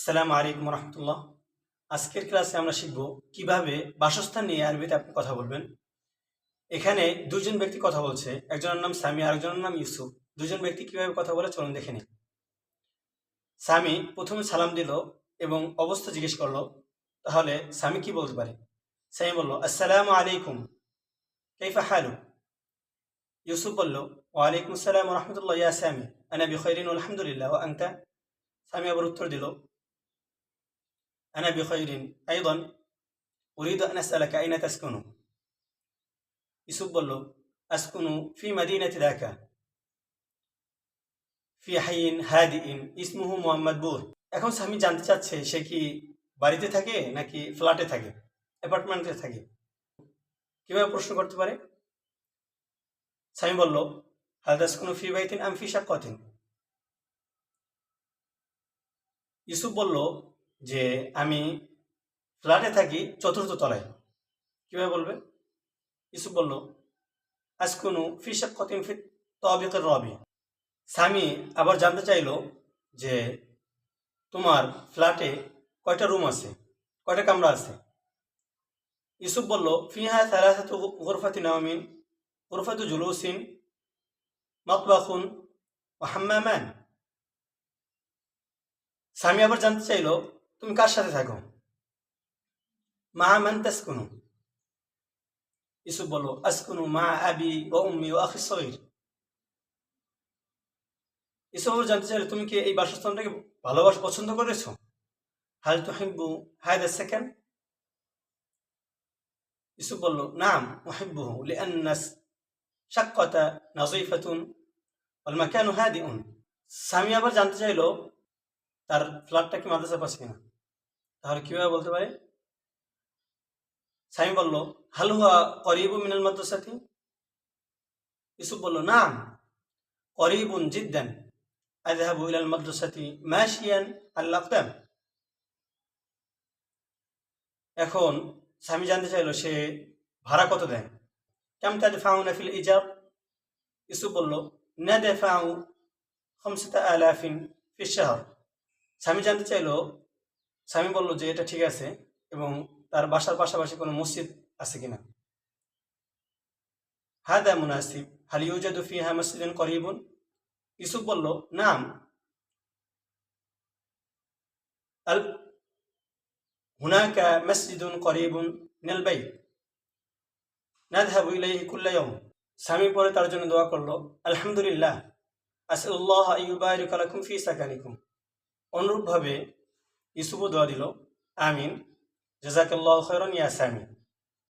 আসসালামু আলাইকুম রহমতুল্লাহ। আজকের ক্লাসে আমরা শিখব কীভাবে বাসস্থান নিয়ে আরবিতে আপনি কথা বলবেন। এখানে দুজন ব্যক্তি কথা বলছে, একজনের নাম সামি আরেকজনের নাম ইউসুফ। দুজন ব্যক্তি কীভাবে কথা বলে চলুন দেখে নিন সামি প্রথমে সালাম দিল এবং অবস্থা জিজ্ঞেস করল, তাহলে সামি কি বলতে পারে? সামি বলল, আসসালামু আলাইকুম, কাইফা হালু ইউসুফ বলল, ওয়ালাইকুম আসসালাম রহমতুল্লাহ ইয়া সামি, আনা বিখৈরিন আলহামদুলিল্লাহ আংতা সামি আবার উত্তর দিল أنا بخير أيضا أريد أن أسألك أين تسكن ইউসুফ বলল আসকুনু ফি মাদিনাতি ঢাকা ফি হাইন হাদিইন ইসমুহু মোহাম্মদ বুর এখন স্বামী জানতে চাচ্ছে সে কি বাড়িতে থাকে নাকি ফ্ল্যাটে থাকে অ্যাপার্টমেন্টে থাকে কিভাবে প্রশ্ন করতে পারে স্বামী বলল হাল তাসকুনু ফি বাইতিন আম ফি শাক্কাতিন ইউসুফ বলল যে আমি ফ্ল্যাটে থাকি চতুর্থ তলায়। কীভাবে বলবে? ইউসুফ বলল আসকুনু ফি শাক্কাতিন ফি তাবিকের রবি। স্বামী আবার জানতে চাইলো যে তোমার ফ্ল্যাটে কয়টা রুম আছে, কয়টা কামরা আছে? ইউসুফ বলল, ফিহা সালাসাতু গুরফাতি নাওমিন গুরফাতু জুলুসিন, মতবাখুন ও হাম্মামান। স্বামী আবার জানতে চাইলো তুমি কার সাথে থাকো? মা মান তাসকুনু ইউসুফ বলল, আসকুনু মা আবি ও উম্মি ও আখি সগীর। ইউসুফ আবার জানতে চাইলো, তুমি কি এই বাসস্থানটাকে ভালোবাসা, পছন্দ করেছ? হাল তুহিব্বু হায়দা সেকেন্ড ইউসুফ বলল, নাম উহিব্বুহু লিআন্না শাক্কাতা নাযীফাতুন ওয়াল মাকানু হাদিউন। স্বামী আবার জানতে চাইলো, তার ফ্ল্যাটটা কি মাদ্রাসার পাশে কিনা? তাহলে কীভাবে বলতে পারে? স্বামী বলল, হালুয়া করিবু মিনাল মাদ্রাসাতি? ইউসুফ বলল না করিবুন জিদ্দান, আযহাবু ইলাল মাদ্রাসাতি মাশিয়ান আল আকদাম। এখন স্বামী জানতে চাইলো, সে ভাড়া কত দেয়? কেম তাদফাউনা ফিল ইজাব? ইউসুফ বলল, নাদফাউ খামসাতা আলাফিন ফি শাহর। স্বামী জানতে চাইলো স্বামী বলল যে এটা ঠিক আছে এবং তার বাসার পাশাপাশি কোনো মসজিদ আছে কিনা। হাদা মুনাসিব, হাল ইউজাদু ফিহা মসজিদুন করিবুন? ইউসুফ বলল, নাম। আল হুনাকা মসজিদুন করিবুন মিনাল বাইত। নাযহাবু ইলাইহি কুল্লা ইয়াওম স্বামী পরে তার জন্য দোয়া করল, আলহামদুলিল্লাহ। আসআলুল্লাহ আইয়ুবারিকা লাকুম ফি সাকানিকুম। অনুরূপভাবে ইউসুফও দোয়া দিল আমিন। জাজাকাল্লাহ খৈরন ইয়াস সামি